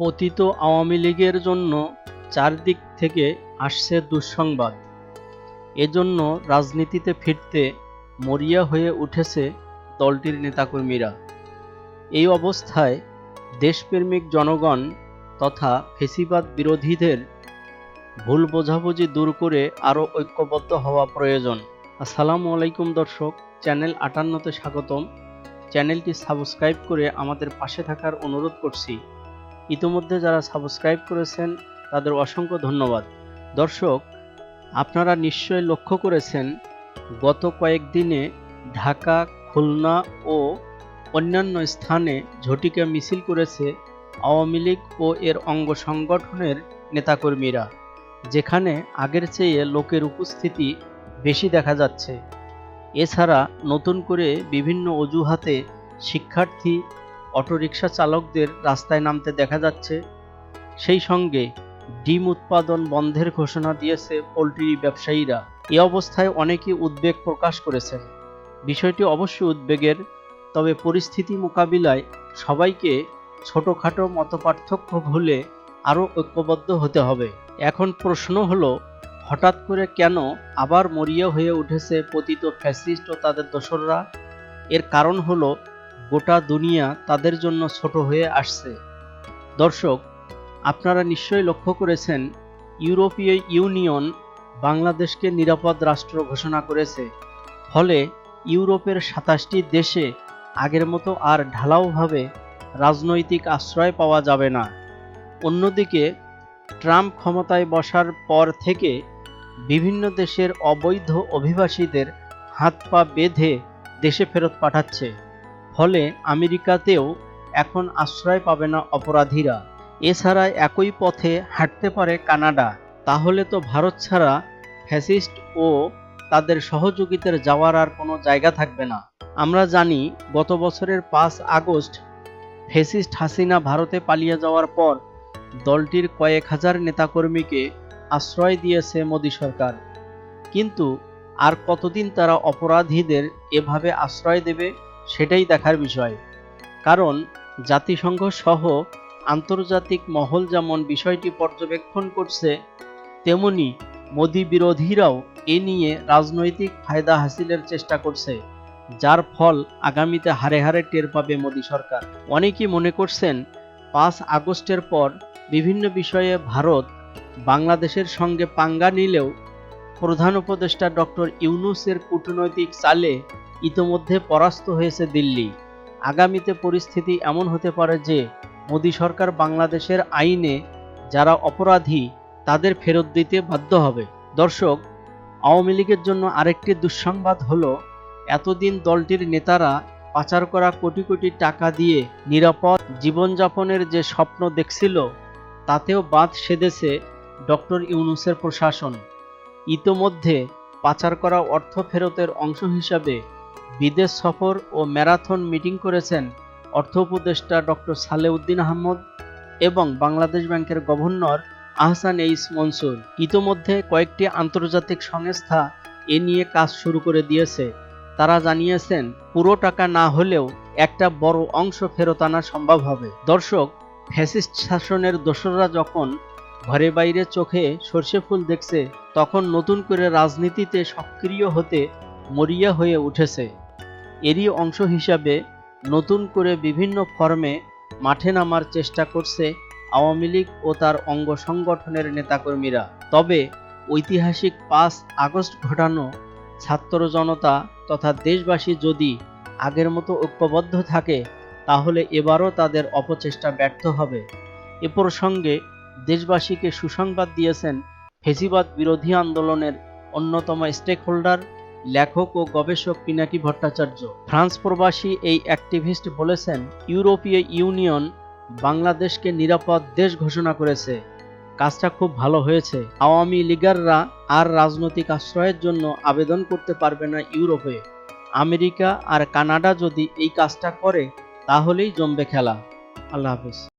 পতিত আওয়ামী লীগের জন্য চারদিক থেকে আসছে দুঃসংবাদ। এজন্য রাজনীতিতে ফিরতে মরিয়া হয়ে উঠেছে দলটির নেতাকর্মীরা। এই অবস্থায় দেশপ্রেমিক জনগণ তথা ফেসিবাদ বিরোধীদের ভুল বোঝাবুঝি দূর করে আরও ঐক্যবদ্ধ হওয়া প্রয়োজন। আসসালামু আলাইকুম দর্শক, চ্যানেল আটান্নতে স্বাগতম। চ্যানেলটি সাবস্ক্রাইব করে আমাদের পাশে থাকার অনুরোধ করছি। ইতোমধ্যে যারা সাবস্ক্রাইব করেছেন, তাদের অসংখ্য ধন্যবাদ। দর্শক, আপনারা নিশ্চয় লক্ষ্য করেছেন, গত কয়েকদিনে ঢাকা, খুলনা ও অন্যান্য স্থানে ঝটিকা মিছিল করেছে আওয়ামী লীগ ও এর অঙ্গ সংগঠনের নেতাকর্মীরা, যেখানে আগের চেয়ে লোকের উপস্থিতি বেশি দেখা যাচ্ছে। এছাড়া নতুন করে বিভিন্ন অজুহাতে শিক্ষার্থী অটোরিকশা চালকদের রাস্তায় নামতে দেখা যাচ্ছে। সেই সঙ্গে ডিম উৎপাদন বন্ধের ঘোষণা দিয়েছে পোলট্রি ব্যবসায়ীরা। এ অবস্থায় অনেকেই উদ্বেগ প্রকাশ করেছেন। বিষয়টি অবশ্যই উদ্বেগের, তবে পরিস্থিতি মোকাবিলায় সবাইকে ছোটোখাটো মতপার্থক্য ভুলে আরও ঐক্যবদ্ধ হতে হবে। এখন প্রশ্ন হলো, হঠাৎ করে কেন আবার মরিয়া হয়ে উঠেছে পতিত ফ্যাসিস্ট ও তাদের দোসররা? এর কারণ হলো গোটা দুনিয়া তাদের জন্য ছোট হয়ে আসছে। দর্শক, আপনারা নিশ্চয়ই লক্ষ্য করেছেন, ইউরোপীয় ইউনিয়ন বাংলাদেশকে নিরাপদ রাষ্ট্র ঘোষণা করেছে। ফলে ইউরোপের সাতাশটি দেশে আগের মতো আর ঢালাওভাবে রাজনৈতিক আশ্রয় পাওয়া যাবে না। অন্যদিকে, ট্রাম্প ক্ষমতায় বসার পর থেকে বিভিন্ন দেশের অবৈধ অভিবাসীদের হাত পা বেঁধে দেশে ফেরত পাঠাচ্ছে। ফলে আমেরিকাতেও এখন আশ্রয় পাবে না অপরাধীরা। এছাড়া একই পথে হাঁটতে পারে কানাডা। তাহলে তো ভারত ছাড়া ফ্যাসিস্ট ও তাদের সহযোগীদের যাওয়ার আর কোনো জায়গা থাকবে না। আমরা জানি, গত বছরের পাঁচ আগস্ট ফেসিস্ট হাসিনা ভারতে পালিয়ে যাওয়ার পর দলটির কয়েক হাজার নেতাকর্মীকে আশ্রয় দিয়েছে মোদী সরকার। কিন্তু আর কতদিন তারা অপরাধীদের এভাবে আশ্রয় দেবে? সেটাই দেখার বিষয়। কারণ, জাতিসংঘ সহ আন্তর্জাতিক মহল যেমন বিষয়টি পর্যবেক্ষণ করছে, তেমনি মোদি বিরোধীরাও এ নিয়ে রাজনৈতিক ফায়দা হাসিলের চেষ্টা করছে, যার ফল আগামীতে হারে হারে টের পাবে মোদী সরকার। অনেকেই মনে করছেন, পাঁচ আগস্টের পর বিভিন্ন বিষয়ে ভারত বাংলাদেশের সঙ্গে পাঙ্গা নিলেও প্রধান উপদেষ্টা ডক্টর ইউনুসের কূটনৈতিক চালে ইতোমধ্যে পরাস্ত হয়েছে দিল্লি। আগামীতে পরিস্থিতি এমন হতে পারে যে, মোদী সরকার বাংলাদেশের আইনে যারা অপরাধী, তাদের ফেরত দিতে বাধ্য হবে। দর্শক, আওয়ামী লীগের জন্য আরেকটি দুঃসংবাদ হলো, এতদিন দলটির নেতারা পাচার করা কোটি কোটি টাকা দিয়ে নিরাপদ জীবনযাপনের যে স্বপ্ন দেখছিল, তাতেও বাদ সেধেছে ডক্টর ইউনুসের প্রশাসন। ইতোমধ্যে পাচার করা অর্থ ফেরতের অংশ হিসাবে বিদেশ সফর ও ম্যারাথন মিটিং করেছেন অর্থ উপদেষ্টা ডক্টর সালেউদ্দিন আহমদ এবং বাংলাদেশ ব্যাংকের গভর্নর আহসান এইস মনসুর। ইতোমধ্যে কয়েকটি আন্তর্জাতিক সংস্থা এ নিয়ে কাজ শুরু করে দিয়েছে। তারা জানিয়েছেন, পুরো টাকা না হলেও একটা বড় অংশ ফেরত আনা সম্ভব হবে। দর্শক, ফ্যাসিস্ট শাসনের দোসররা যখন ঘরে বাইরে চোখে সর্ষে ফুল দেখছে, তখন নতুন করে রাজনীতিতে সক্রিয় হতে মরিয়া হয়ে উঠেছে। এরই অংশ হিসাবে নতুন করে বিভিন্ন ফর্মে মাঠে নামার চেষ্টা করছে আওয়ামী লীগ ও তার অঙ্গ সংগঠনের নেতাকর্মীরা। তবে ঐতিহাসিক পাঁচ আগস্ট ঘটানো ছাত্র জনতা তথা দেশবাসী যদি আগের মতো ঐক্যবদ্ধ থাকে, তাহলে এবারও তাদের অপচেষ্টা ব্যর্থ হবে। এ প্রসঙ্গে দেশবাসীকে সুসংবাদ দিয়েছেন ফেসিবাদ বিরোধী আন্দোলনের অন্যতম স্টেক হোল্ডার লেখক ও গবেষক পিনাকি ভট্টাচার্য। ফ্রান্স প্রবাসী এই অ্যাক্টিভিস্ট বলেছেন, ইউরোপীয় ইউনিয়ন বাংলাদেশকে নিরাপদ দেশ ঘোষণা করেছে। কাজটা খুব ভালো হয়েছে। আওয়ামী লীগাররা আর রাজনৈতিক আশ্রয়ের জন্য আবেদন করতে পারবে না ইউরোপে। আমেরিকা আর কানাডা যদি এই কাজটা করে, তাহলেই জমবে খেলা। আল্লাহ হাফিজ।